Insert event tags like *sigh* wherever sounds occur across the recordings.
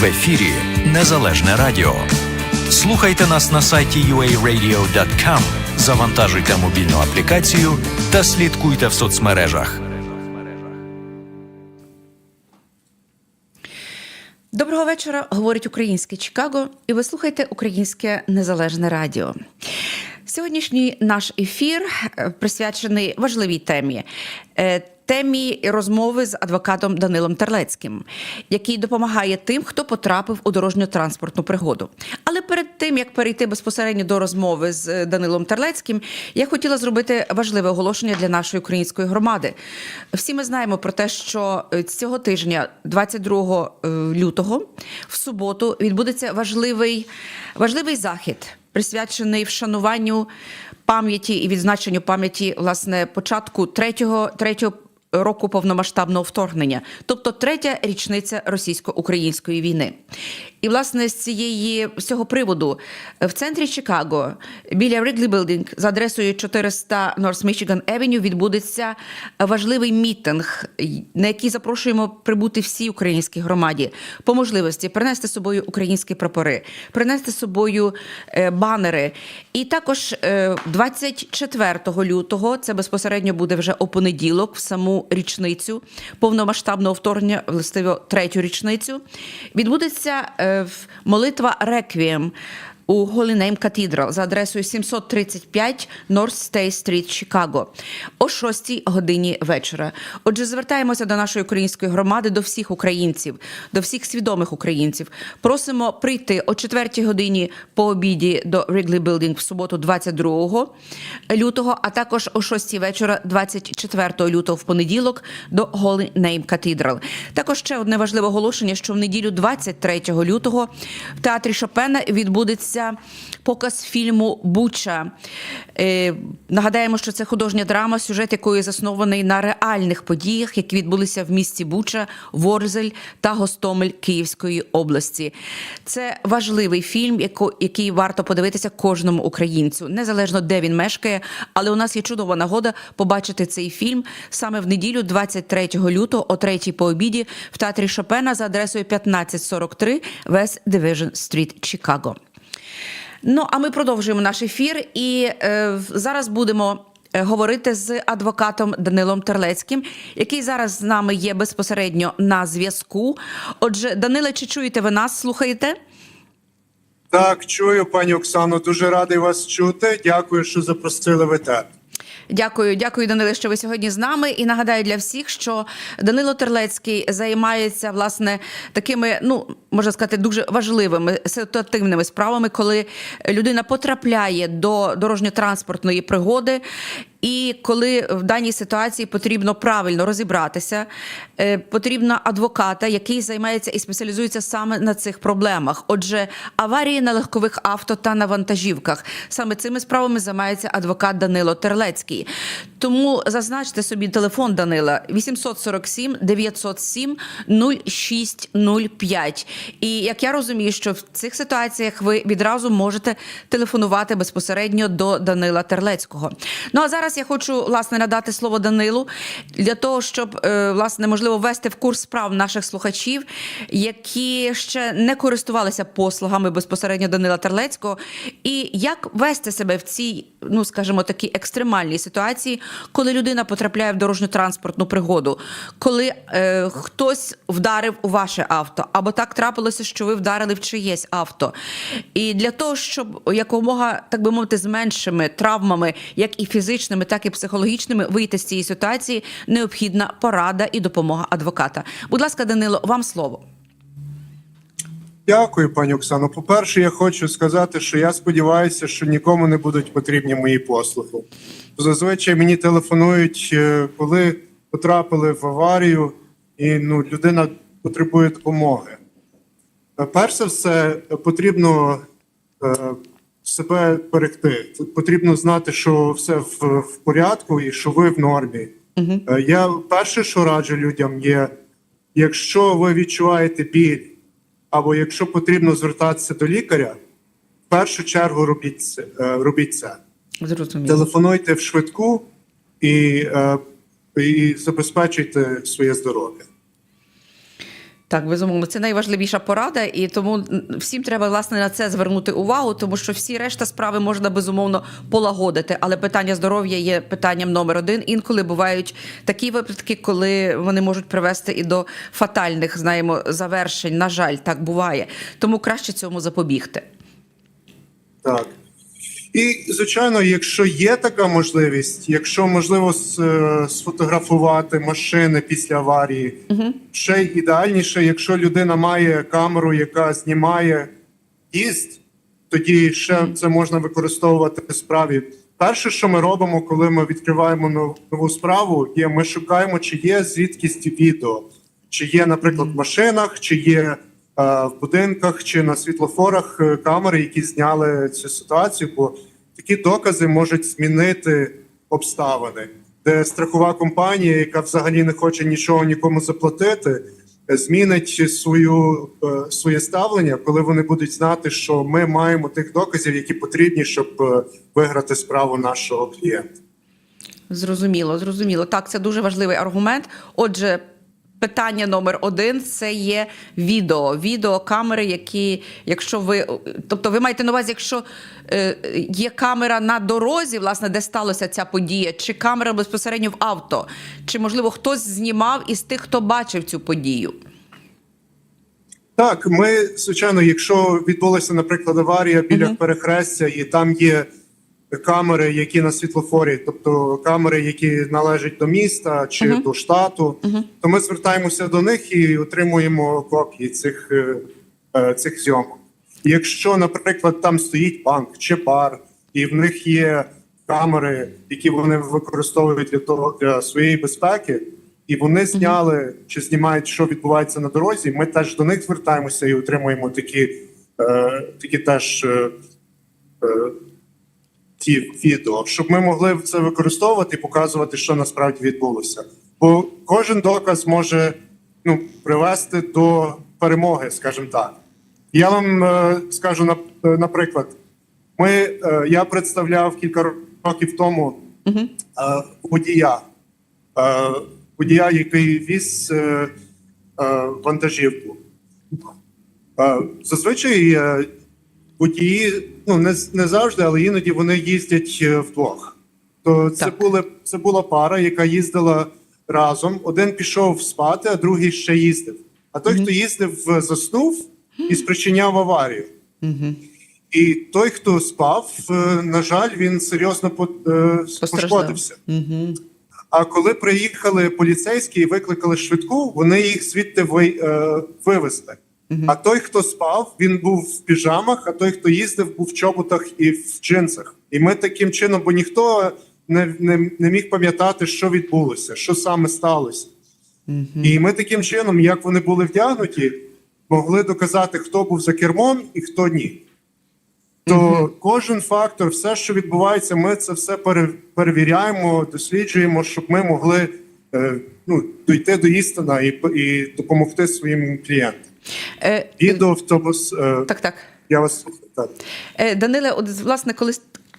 В ефірі Незалежне Радіо. Слухайте нас на сайті uaradio.com, завантажуйте мобільну аплікацію та слідкуйте в соцмережах. Доброго вечора. Говорить українське Чикаго, і ви слухаєте Українське Незалежне Радіо. Сьогоднішній наш ефір е, присвячений важливій темі. Темі розмови з адвокатом Данилом Терлецьким, який допомагає тим, хто потрапив у дорожньо-транспортну пригоду. Але перед тим як перейти безпосередньо до розмови з е, Данилом Терлецьким, я хотіла зробити важливе оголошення для нашої української громади. Всі ми знаємо про те, що е, цього тижня, 22 е, лютого, в суботу, відбудеться важливий, важливий захід, присвячений вшануванню пам'яті і відзначенню пам'яті власне початку третього, третього року повномасштабного вторгнення, тобто третя річниця російсько-української війни. І власне з цієї з цього приводу в центрі Чикаго біля Wrigley Building за адресою 400 North Michigan Avenue відбудеться важливий мітинг, на який запрошуємо прибути всі українські громаді по можливості принести з собою українські прапори, принести з собою е, банери. І також е, 24 лютого, це безпосередньо буде вже у понеділок, в саму річницю повномасштабного вторгнення, властиво третю річницю, відбудеться е, молитва Реквієм у Name Cathedral за адресою 735 North State Street, Чикаго о 6 годині вечора. Отже, звертаємося до нашої української громади, до всіх українців, до всіх свідомих українців. Просимо прийти о 4 годині по обіді до Wrigley Building в суботу, 22 лютого, а також о 6 вечора, 24 лютого в понеділок до Name Cathedral. Також ще одне важливе оголошення, що в неділю 23 лютого в театрі Шопена відбудеться показ фільму Буча. Е, нагадаємо, що це художня драма, сюжет якої заснований на реальних подіях, які відбулися в місті Буча, Ворзель та Гостомель Київської області. Це важливий фільм, який варто подивитися кожному українцю, незалежно де він мешкає. Але у нас є чудова нагода побачити цей фільм саме в неділю, 23 лютого, о 3 по обіді, в театрі Шопена за адресою 1543 West Division Street, Чикаго. Ну, а ми продовжуємо наш ефір, і е, зараз будемо. е, Говорити з адвокатом Данилом Терлецьким, який зараз з нами є безпосередньо на зв'язку. Отже, Даниле, чи чуєте ви нас? Слухаєте? Так, чую, пані Оксано. Дуже радий вас чути. Дякую, що запросили в етер. Дякую, дякую, Даниле, що ви сьогодні з нами. І нагадаю для всіх, що Данило Терлецький займається власне такими, ну можна сказати, дуже важливими ситуативними справами, коли людина потрапляє до дорожньо-транспортної пригоди. І коли в даній ситуації потрібно правильно розібратися, е, потрібно адвоката, який займається і спеціалізується саме на цих проблемах. Отже, аварії на легкових авто та на вантажівках саме цими справами займається адвокат Данило Терлецький. Тому зазначте собі телефон Данила 847 907 0605. І як я розумію, що в цих ситуаціях ви відразу можете телефонувати безпосередньо до Данила Терлецького. Ну а зараз я хочу власне надати слово Данилу для того, щоб е, власне можливо ввести в курс справ наших слухачів, які ще не користувалися послугами безпосередньо Данила Терлецького, і як вести себе в цій, ну скажімо, такій екстремальній ситуації, коли людина потрапляє в дорожньо-транспортну пригоду, коли е, хтось вдарив у ваше авто, або так трапилося, що ви вдарили в чиєсь авто. І для того, щоб якомога, так би мовити, з меншими травмами, як і фізичними, так і психологічними, вийти з цієї ситуації, необхідна порада і допомога адвоката. Будь ласка, Данило, вам слово. Дякую, пані Оксано. По-перше, я хочу сказати, що я сподіваюся, що нікому не будуть потрібні мої послуги. Зазвичай мені телефонують, е, коли потрапили в аварію, і ну, людина потребує допомоги. Е, Перш за все, потрібно е, себе берегти. Потрібно знати, що все в, в порядку і що ви в нормі. Я перше, що раджу людям, є, якщо ви відчуваєте біль, або якщо потрібно звертатися до лікаря, в першу чергу робіть це. е, Робіть це. Зрозуміло. Телефонуйте в швидку і, е, і забезпечуйте своє здоров'я. Так, безумовно, це найважливіша порада, і тому всім треба власне на це звернути увагу, тому що всі решта справи можна безумовно полагодити. Але питання здоров'я є питанням номер один. Інколи бувають такі випадки, коли вони можуть привести і до фатальних, знаємо, завершень. На жаль, так буває. Тому краще цьому запобігти. Так. І, звичайно, якщо є така можливість, якщо можливо е, сфотографувати машини після аварії, ще ідеальніше, якщо людина має камеру, яка знімає їзд, тоді ще це можна використовувати в справі. Перше, що ми робимо, коли ми відкриваємо нов- нову справу, є ми шукаємо, чи є звідкись відео, чи є, наприклад, в машинах, чи є в будинках, чи на світлофорах е, камери, які зняли цю ситуацію, бо такі докази можуть змінити обставини, де страхова компанія, яка взагалі не хоче нічого нікому заплатити, е, змінить свою е, своє ставлення, коли вони будуть знати, що ми маємо тих доказів, які потрібні, щоб е, виграти справу нашого клієнта. Зрозуміло, зрозуміло. Так, це дуже важливий аргумент. Отже, питання номер один це є відео. Відеокамери, які, якщо ви, тобто ви маєте на увазі, якщо е, є камера на дорозі, власне, де сталося ця подія, чи камера безпосередньо в авто, чи можливо хтось знімав із тих, хто бачив цю подію. Так, ми звичайно, якщо відбулася, наприклад, аварія біля перехрестя, і там є камери, які на світлофорі, тобто камери, які належать до міста чи до штату, то ми звертаємося до них і отримуємо копії цих, е, е, цих зйомок. Якщо, наприклад, там стоїть банк чи бар, і в них є камери, які вони використовують для того для своєї безпеки, і вони зняли чи знімають, що відбувається на дорозі. Ми теж до них звертаємося і отримуємо такі, е, такі теж е, е, ті відео, щоб ми могли це використовувати і показувати, що насправді відбулося. Бо кожен доказ може ну, привести до перемоги, скажімо так. Я вам е, скажу на, е, наприклад, ми, е, я представляв кілька років тому е, водія, е, водія, який віз е, е, вантажівку. Е, зазвичай е, водії, ну не, не завжди, але іноді вони їздять е, вдвох. То це, Так. були, це була пара, яка їздила разом. Один пішов спати, а другий ще їздив. А той, хто їздив, е, заснув і спричиняв аварію. І той, хто спав, е, на жаль, він серйозно по- пошкодився. А коли приїхали поліцейські і викликали швидку, вони їх звідти вивезли. А той, хто спав, він був в піжамах, а той, хто їздив, був в чоботах і в джинсах. І ми таким чином, бо ніхто не, не, не міг пам'ятати, що відбулося, що саме сталося. І ми таким чином, як вони були вдягнуті, могли доказати, хто був за кермом і хто ні. То кожен фактор, все, що відбувається, ми це все перевіряємо, досліджуємо, щоб ми могли е, ну, дійти до істини і, і допомогти своїм клієнтам. Е, Відео в тому е, так, так. я вас. Так. Е, Даниле, от власне, коли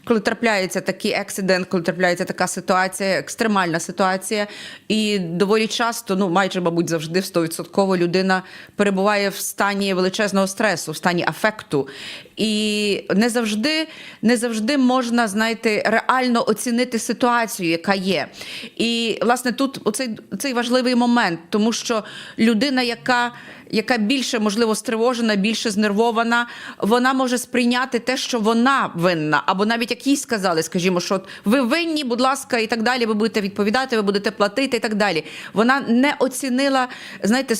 коли трапляється такий ексидент, коли трапляється така ситуація, екстремальна ситуація, і доволі часто, ну майже, мабуть, завжди 100% людина перебуває в стані величезного стресу, в стані афекту. І не завжди, не завжди можна, знаєте, реально оцінити ситуацію, яка є. І власне тут оцей, цей важливий момент, тому що людина, яка яка більше можливо стривожена, більше знервована, вона може сприйняти те, що вона винна, або навіть як їй сказали, скажімо, що ви винні, будь ласка, і так далі. Ви будете відповідати, ви будете платити, і так далі. Вона не оцінила, знаєте,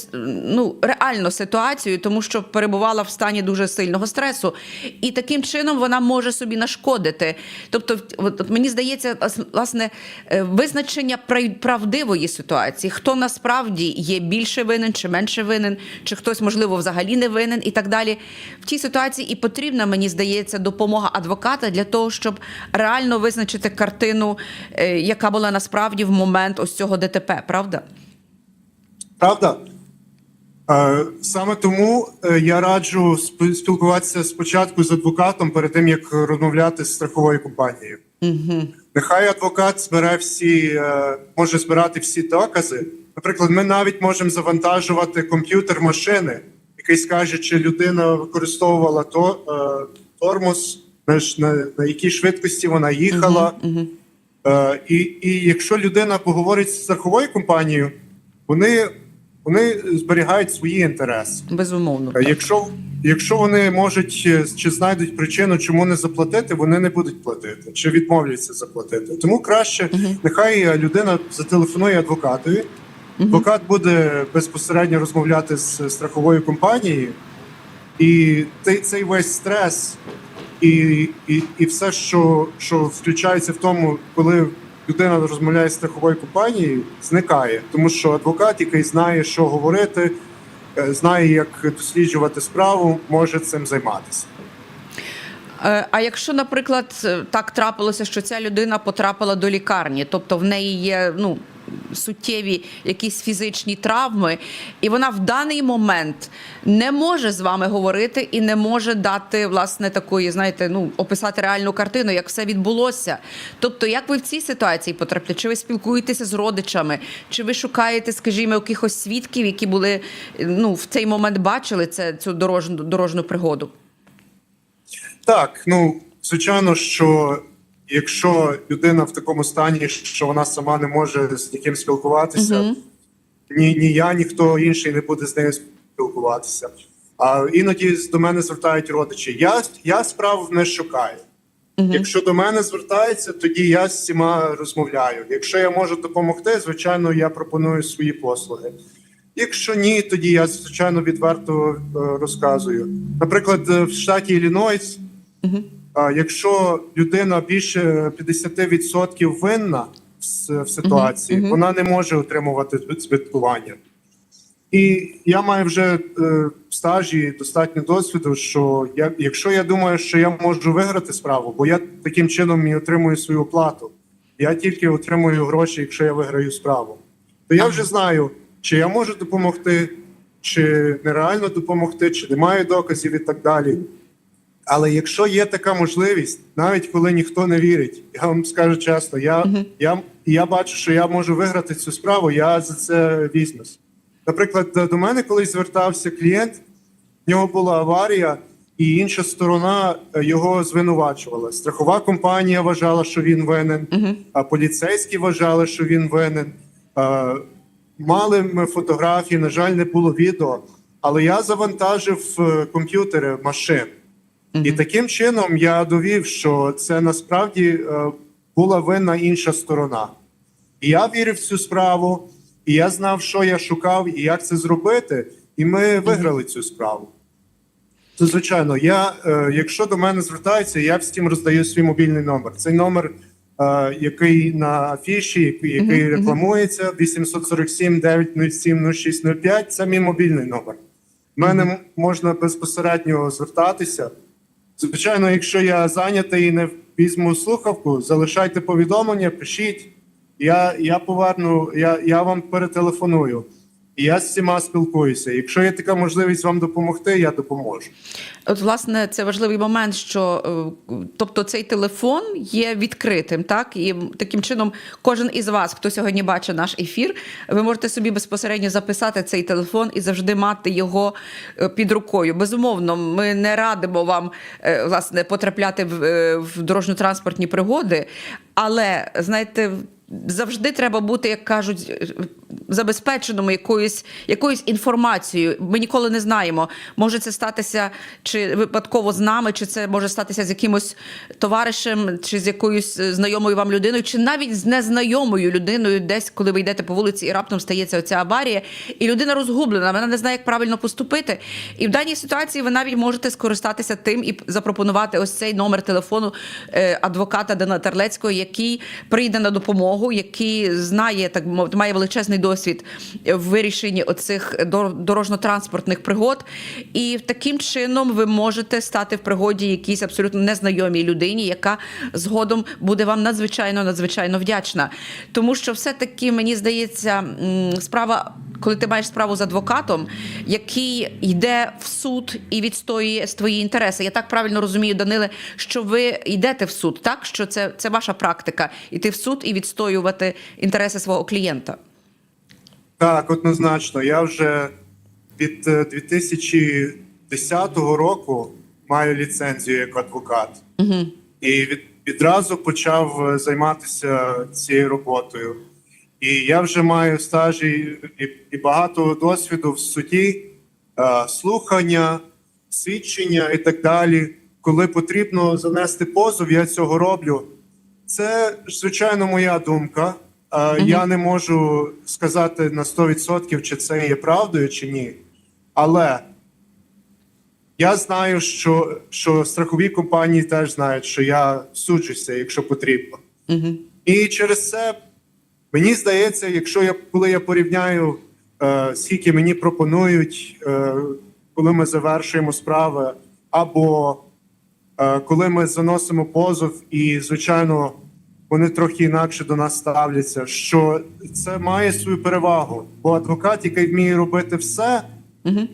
ну реально ситуацію, тому що перебувала в стані дуже сильного стресу, і таким чином вона може собі нашкодити. Тобто, от, мені здається, ас- власне е, визначення прав- правдивої ситуації, хто насправді є більше винен чи менше винен, чи хтось, можливо, взагалі не винен, і так далі. В цій ситуації і потрібна, мені здається, допомога адвоката для того, щоб реально визначити картину, е, яка була насправді в момент ось цього ДТП, правда? Правда? Е, Саме тому е, я раджу спілкуватися спочатку з адвокатом перед тим, як розмовляти з страховою компанією. Нехай адвокат збере всі, може збирати всі докази, Наприклад, ми навіть можемо завантажувати комп'ютер машини, який скаже, чи людина використовувала то, е, тормоз, на, на, на якій швидкості вона їхала. Е, і, і якщо людина поговорить з страховою компанією, вони, вони зберігають свої інтереси. Безумовно. Е, так. Якщо, якщо вони можуть е, чи знайдуть причину, чому не заплатити, вони не будуть платити чи відмовляться заплатити. Тому краще нехай е, людина зателефонує адвокатові. Адвокат буде безпосередньо розмовляти з страховою компанією, і цей, весь стрес і, і, і все, що, що включається в тому, коли людина розмовляє з страховою компанією, зникає, тому що адвокат, який знає, що говорити, е, знає, як досліджувати справу, може цим займатися. Е, А якщо, наприклад, е, так трапилося, що ця людина потрапила до лікарні, тобто в неї є ну суттєві якісь фізичні травми, і вона в даний момент не може з вами говорити і не може дати власне такої, знаєте, ну описати реальну картину, як все відбулося. Тобто, як ви в цій ситуації потрапили? Чи ви спілкуєтеся з родичами, чи ви шукаєте, скажімо, якихось свідків, які були ну в цей момент бачили це цю дорожну дорожну пригоду? Так, ну звичайно, що якщо людина в такому стані, що вона сама не може з ніким спілкуватися, ні, ні я, ніхто інший не буде з нею спілкуватися. А іноді до мене звертають родичі. Я, я справ не шукаю. Якщо до мене звертаються, тоді я з всіма розмовляю. Якщо я можу допомогти, звичайно, я пропоную свої послуги. Якщо ні, тоді я звичайно відверто е, розказую. Наприклад, е, в штаті Іллінойс, а, якщо людина більше 50% винна в, с- в ситуації, вона не може отримувати відсвяткування. І я маю вже е, стаж і достатньо досвіду, що я, якщо я думаю, що я можу виграти справу, бо я таким чином і отримую свою оплату, я тільки отримую гроші, якщо я виграю справу, то я вже знаю, чи я можу допомогти, чи нереально допомогти, чи немає доказів і так далі. Але якщо є така можливість, навіть коли ніхто не вірить, я вам скажу чесно, я, я, я бачу, що я можу виграти цю справу, я за це візьмусь. Наприклад, до мене колись звертався клієнт, в нього була аварія, і інша сторона е, його звинувачувала. Страхова компанія вважала, що він винен, а поліцейські вважали, що він винен. Мали ми фотографії, на жаль, не було відео, але я завантажив е, комп'ютери машин. І таким чином я довів, що це насправді е, була винна інша сторона. І я вірив в цю справу, і я знав, що я шукав і як це зробити, і ми виграли цю справу. То, звичайно, я, е, якщо до мене звертаються, я всім роздаю свій мобільний номер. Цей номер, е, який на афіші, який, який рекламується, 847 907 0605, це мій мобільний номер. В мене м- можна безпосередньо звертатися. Звичайно, якщо я зайнятий і не візьму слухавку, залишайте повідомлення, пишіть. Я, я поверну, я, я вам перетелефоную. І я з всіма спілкуюся. Якщо є така можливість вам допомогти, я допоможу. От, власне, це важливий момент, що е, тобто цей телефон є відкритим, так і таким чином кожен із вас, хто сьогодні бачить наш ефір, ви можете собі безпосередньо записати цей телефон і завжди мати його е, під рукою. Безумовно, ми не радимо вам е, власне потрапляти в, дорожньо-транспортні пригоди, але знаєте. Завжди треба бути, як кажуть, забезпеченому якоюсь якоюсь інформацією. Ми ніколи не знаємо, може це статися чи випадково з нами, чи це може статися з якимось товаришем, чи з якоюсь е, знайомою вам людиною, чи навіть з незнайомою людиною, десь коли ви йдете по вулиці, і раптом стається оця аварія, і людина розгублена, вона не знає, як правильно поступити. І в даній ситуації ви навіть можете скористатися тим і запропонувати ось цей номер телефону е, адвоката Дана Терлецького, який прийде на допомогу, який знає так має величезний досвід в вирішенні оцих дор- дорожньо-транспортних пригод. І таким чином ви можете стати в пригоді якійсь абсолютно незнайомій людині, яка згодом буде вам надзвичайно надзвичайно вдячна. Тому що все-таки мені здається, справа. Коли ти маєш справу з адвокатом, який йде в суд і відстоює твої інтереси, я так правильно розумію, Даниле, що ви йдете в суд, так що це, це ваша практика, іти в суд і відстоювати інтереси свого клієнта. Так, однозначно. Я вже від е, 2010 року маю ліцензію як адвокат. Угу. І від, відразу почав е, займатися цією роботою. І я вже маю стаж і, і, і багато досвіду в суді, е, слухання, свідчення і так далі. Коли потрібно занести позов, я цього роблю. Це звичайно моя думка. Е, Я не можу сказати на 100% чи це є правдою чи ні. Але я знаю, що, що страхові компанії теж знають, що я суджуся, якщо потрібно. Угу. І через це мені здається, якщо я коли я порівняю, е, скільки мені пропонують, е, коли ми завершуємо справи, або е, коли ми заносимо позов, і звичайно вони трохи інакше до нас ставляться, що це має свою перевагу. Бо адвокат, який вміє робити все,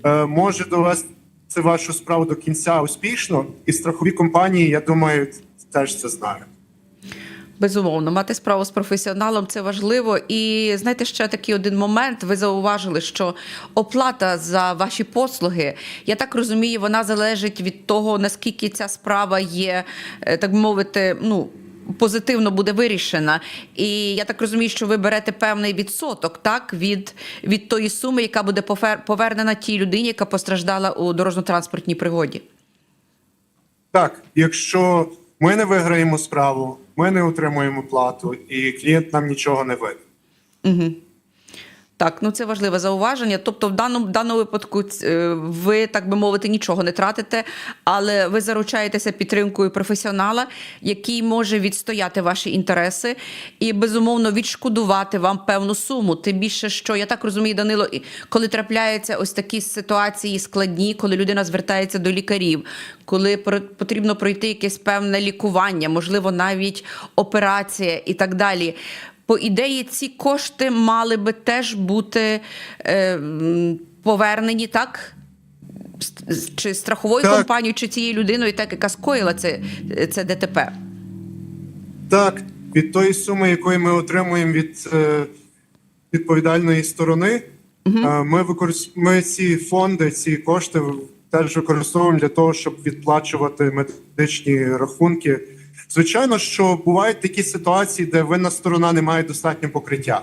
е, може довести вашу справу до кінця успішно, і страхові компанії, я думаю, теж це знають. Безумовно, мати справу з професіоналом це важливо. І знаєте, ще такий один момент. Ви зауважили, що оплата за ваші послуги, я так розумію, вона залежить від того, наскільки ця справа є, е, так би мовити, ну. Позитивно буде вирішена, і я так розумію, що ви берете певний відсоток, так від, від тої суми, яка буде повернена тій людині, яка постраждала у дорожньо-транспортній пригоді. Так, якщо ми не виграємо справу, ми не отримуємо плату, і клієнт нам нічого не винен. Угу. Так, ну це важливе зауваження. Тобто, в даному, даному випадку е, ви, так би мовити, нічого не тратите, але ви заручаєтеся підтримкою професіонала, який може відстояти ваші інтереси і безумовно відшкодувати вам певну суму. Тим більше, що я так розумію, Данило, коли трапляються ось такі ситуації складні, коли людина звертається до лікарів, коли потрібно пройти якесь певне лікування, можливо, навіть операція і так далі. По ідеї, ці кошти мали би теж бути е, повернені, так? Чи страховою Так. компанією, чи цією людиною, так, яка скоїла це, це ДТП. Так, від тої суми, якої ми отримуємо від е, відповідальної сторони, е, ми, використ... ми ці фонди, ці кошти теж використовуємо для того, щоб відплачувати медичні рахунки. Звичайно, що бувають такі ситуації, де винна сторона не має достатньо покриття.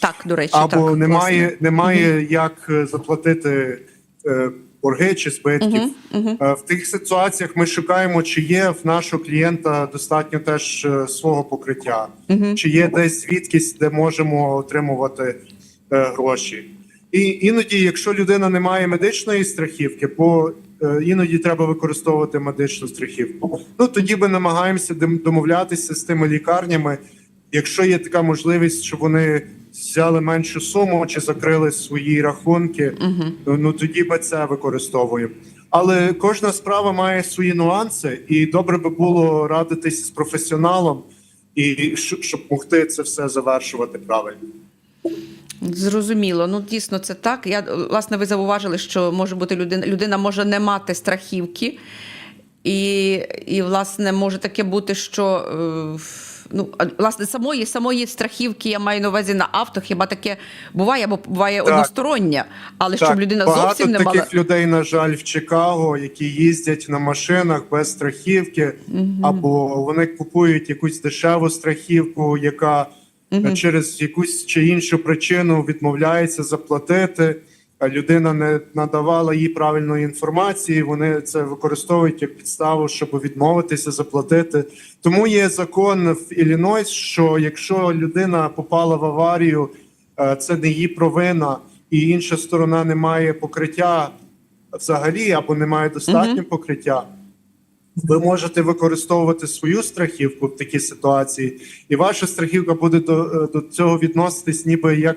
Так, до речі, або так, немає, власне. немає як е, заплатити е, борги чи збитків. Е, В тих ситуаціях ми шукаємо, чи є в нашого клієнта достатньо теж е, свого покриття, чи є десь звідкись, де можемо отримувати е, гроші. І іноді, якщо людина не має медичної страхівки, бо іноді треба використовувати медичну страхівку. Ну тоді ми намагаємося домовлятися з тими лікарнями, якщо є така можливість, щоб вони взяли меншу суму чи закрили свої рахунки, ну тоді ми це використовуємо. Але кожна справа має свої нюанси, і добре би було радитись з професіоналом, і щоб могти це все завершувати правильно. Зрозуміло, ну дійсно це так. Я власне ви зауважили, що може бути людина, людина може не мати страхівки, і, і власне може таке бути, що е, ну власне самої самої страхівки я маю на увазі на авто. Хіба таке буває, або буває Так. одностороння, але щоб людина багато зовсім не таких людей, на жаль, в Чикаго, які їздять на машинах без страхівки, або вони купують якусь дешеву страхівку, яка е, через якусь чи іншу причину відмовляється заплатити. А людина не надавала їй правильної інформації. Вони це використовують як підставу, щоб відмовитися заплатити. Тому є закон в Іллінойс, що якщо людина попала в аварію, е, це не її провина, і інша сторона не має покриття взагалі або не має достатньо покриття. Ви можете використовувати свою страхівку в такій ситуації, і ваша страхівка буде до, е, до цього відноситись, ніби як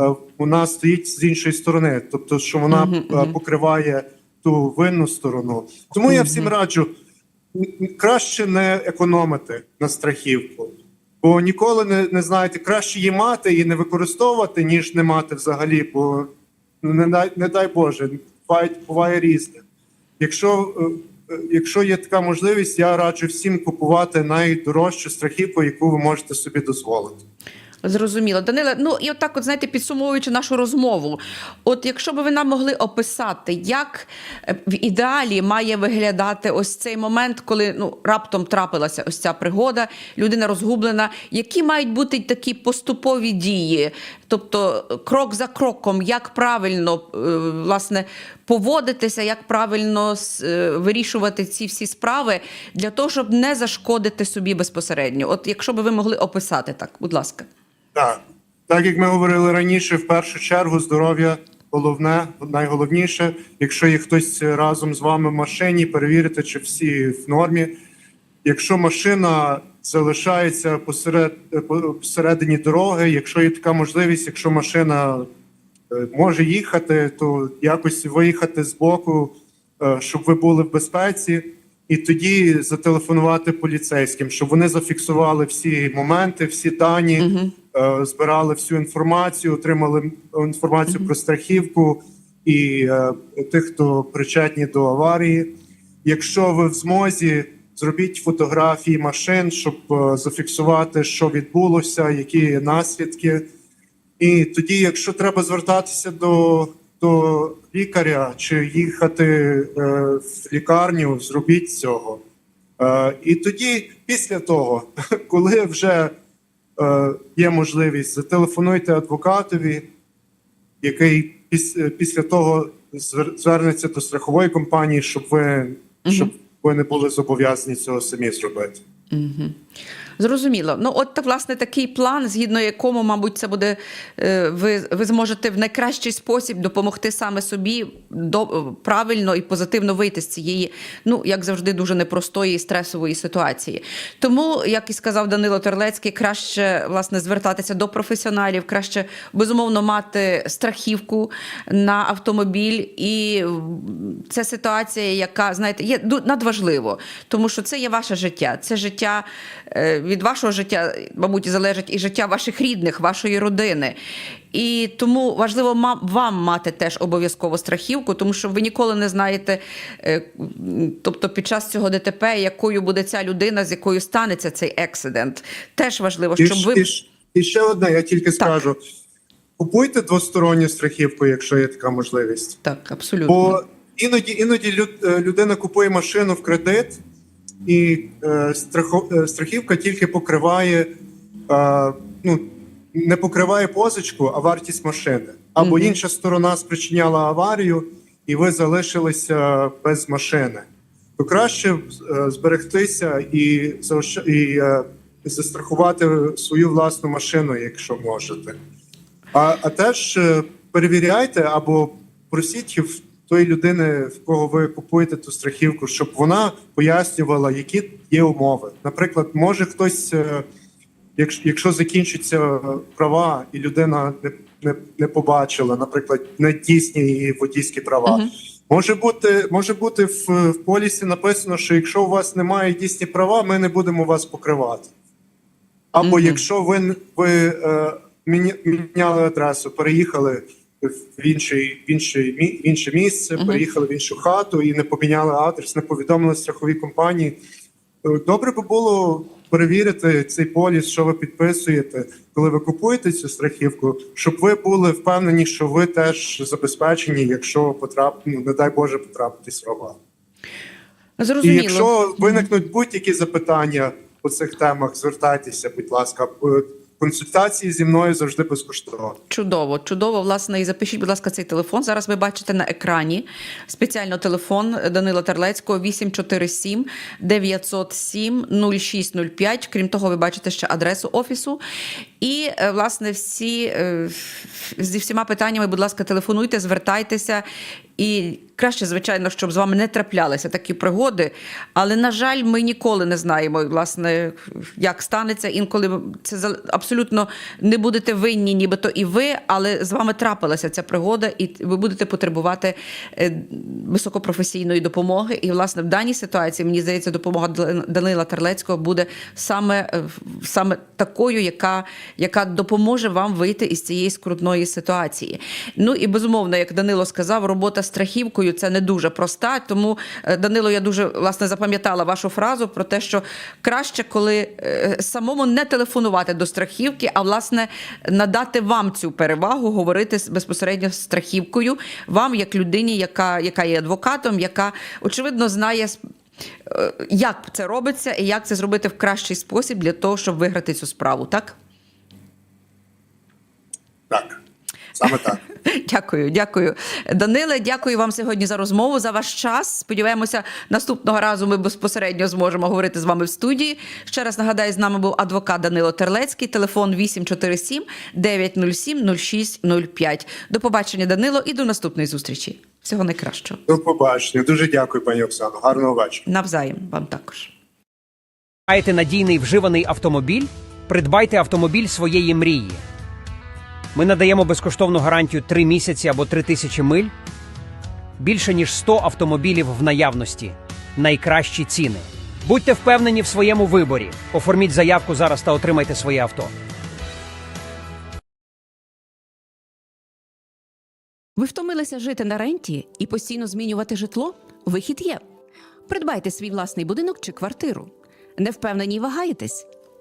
е, вона стоїть з іншої сторони, тобто, що вона е, покриває ту винну сторону. Тому я всім раджу краще не економити на страхівку. Бо ніколи не, не знаєте, краще її мати і не використовувати, ніж не мати взагалі. Бо ну, не дай, не дай Боже, буває, буває різне. Якщо, якщо є така можливість, я раджу всім купувати найдорожчу страхівку, яку ви можете собі дозволити. Зрозуміло. Даниле, ну і отак, от знаєте, підсумовуючи нашу розмову, от якщо б ви нам могли описати, як е, в ідеалі має виглядати ось цей момент, коли ну раптом трапилася ось ця пригода, людина розгублена, які мають бути такі поступові дії, тобто е, крок за кроком, як правильно е, власне поводитися, як правильно вирішувати ці всі справи для того, щоб не зашкодити собі безпосередньо. От якщо б ви могли описати так, будь ласка. Так. Так як ми говорили раніше, в першу чергу здоров'я головне, найголовніше. Якщо є хтось разом з вами в машині, перевірити, чи всі в нормі. Якщо машина залишається посеред, е, посередині дороги, якщо є така можливість, якщо машина е, може їхати, то якось виїхати з боку, е, щоб ви були в безпеці, і тоді зателефонувати поліцейським, щоб вони зафіксували всі моменти, всі дані, е, збирали всю інформацію, отримали інформацію про страхівку і е, тих, хто причетні до аварії. Якщо ви в змозі, зробіть фотографії машин, щоб е, зафіксувати, що відбулося, які наслідки. І тоді, якщо треба звертатися до, до лікаря чи їхати е, в лікарню, зробіть цього. Е, і тоді, після того, *laughs* коли вже е, є можливість, зателефонуйте адвокатові, який е, після того звер- звернеться до страхової компанії, щоб ви, щоб ви не були зобов'язані цього самі зробити. Зрозуміло. Ну, от власне такий план, згідно якому, мабуть, це буде е, ви, ви зможете в найкращий спосіб допомогти саме собі до правильно і позитивно вийти з цієї, ну як завжди, дуже непростої і стресової ситуації. Тому, як і сказав Данило Терлецький, краще власне звертатися до професіоналів, краще безумовно мати страхівку на автомобіль, і це ситуація, яка знаєте, є надважливо, тому що це є ваше життя, це життя е, від вашого життя, мабуть, залежить і життя ваших рідних, вашої родини. І тому важливо вам мати теж обов'язково страхівку, тому що ви ніколи не знаєте, е, тобто під час цього ДТП, якою буде ця людина, з якою станеться цей ексидент. Теж важливо, щоб ви і, і ще одне, я тільки скажу: купуйте двосторонню страхівку, якщо є така можливість. так, абсолютно. Бо іноді, іноді люд- е, людина купує машину в кредит, і е, е, страхівка тільки покриває, е, ну, не покриває позичку, а вартість машини. Або Мгм. інша сторона спричиняла аварію, і ви залишилися без машини. То краще е, зберегтися і, і е, застрахувати свою власну машину, якщо можете. А, а теж е, перевіряйте або просіть в тої людини, в кого ви купуєте ту страхівку, щоб вона пояснювала, які є умови. Наприклад, може хтось, е, якщо, закінчаться права, і людина не, не, не побачила, наприклад, не дійсні її водійські права. Мгм. Може бути, може бути в, в полісі написано, що якщо у вас немає дійсні права, ми не будемо вас покривати. Або Мгм. якщо ви, ви е, міняли адресу, переїхали в, інший, в, інший, в інше місце, Мгм. переїхали в іншу хату і не поміняли адрес, не повідомили страховій компанії. е, Добре би було перевірити цей поліс, що ви підписуєте, коли ви купуєте цю страхівку, щоб ви були впевнені, що ви теж забезпечені, якщо потрап, ну, не дай Боже, потрапитись в рога. І якщо виникнуть будь-які запитання по цих темах, звертайтеся, будь ласка. Консультації зі мною завжди безкоштовно. Чудово, чудово. Власне, і запишіть, будь ласка, цей телефон. Зараз ви бачите на екрані спеціально телефон Данила Терлецького 847 907 0605. Крім того, ви бачите ще адресу офісу. І, е, власне, всі е, зі всіма питаннями, будь ласка, телефонуйте, звертайтеся. І краще, звичайно, щоб з вами не траплялися такі пригоди. Але, на жаль, ми ніколи не знаємо, власне, як станеться. Інколи це абсолютно не будете винні, нібито і ви, але з вами трапилася ця пригода, і ви будете потребувати е, високопрофесійної допомоги. І, власне, в даній ситуації, мені здається, допомога Данила Терлецького буде саме, е, саме такою, яка, яка допоможе вам вийти із цієї скрутної ситуації. Ну і безумовно, як Данило сказав, робота страхівкою це не дуже проста. Тому, е, Данило, я дуже власне запам'ятала вашу фразу про те, що краще, коли е, самому не телефонувати до страхівки, а власне надати вам цю перевагу, говорити безпосередньо з страхівкою, вам, як людині, яка, яка є адвокатом, яка очевидно знає. е, Як це робиться і як це зробити в кращий спосіб для того, щоб виграти цю справу, так? Так, саме так. *laughs* Дякую, дякую. Даниле, дякую вам сьогодні за розмову, за ваш час. Сподіваємося, наступного разу ми безпосередньо зможемо говорити з вами в студії. Ще раз нагадаю, з нами був адвокат Данило Терлецький, телефон 847 907 0605. До побачення, Данило, і до наступної зустрічі. Всього найкращого. До побачення. Дуже дякую, пані Оксано. Гарного вечора. Навзаєм вам також. Маєте надійний вживаний автомобіль? Придбайте автомобіль своєї мрії. Ми надаємо безкоштовну гарантію 3 місяці або 3 тисячі миль. Більше ніж 100 автомобілів в наявності. Найкращі ціни. Будьте впевнені в своєму виборі. Оформіть заявку зараз та отримайте своє авто. Ви втомилися жити на ренті і постійно змінювати житло? Вихід є. Придбайте свій власний будинок чи квартиру. Не впевнені й вагаєтесь?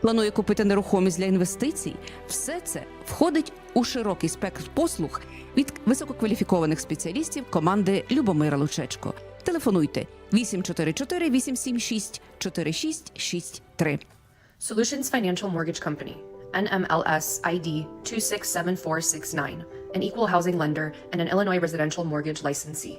планує купити нерухомість для інвестицій, все це входить у широкий спектр послуг від висококваліфікованих спеціалістів команди Любомира Лучечко. Телефонуйте 844 876 4663. Solutions Financial Mortgage Company, NMLS ID 267469, an equal housing lender and an Illinois residential mortgage licensee.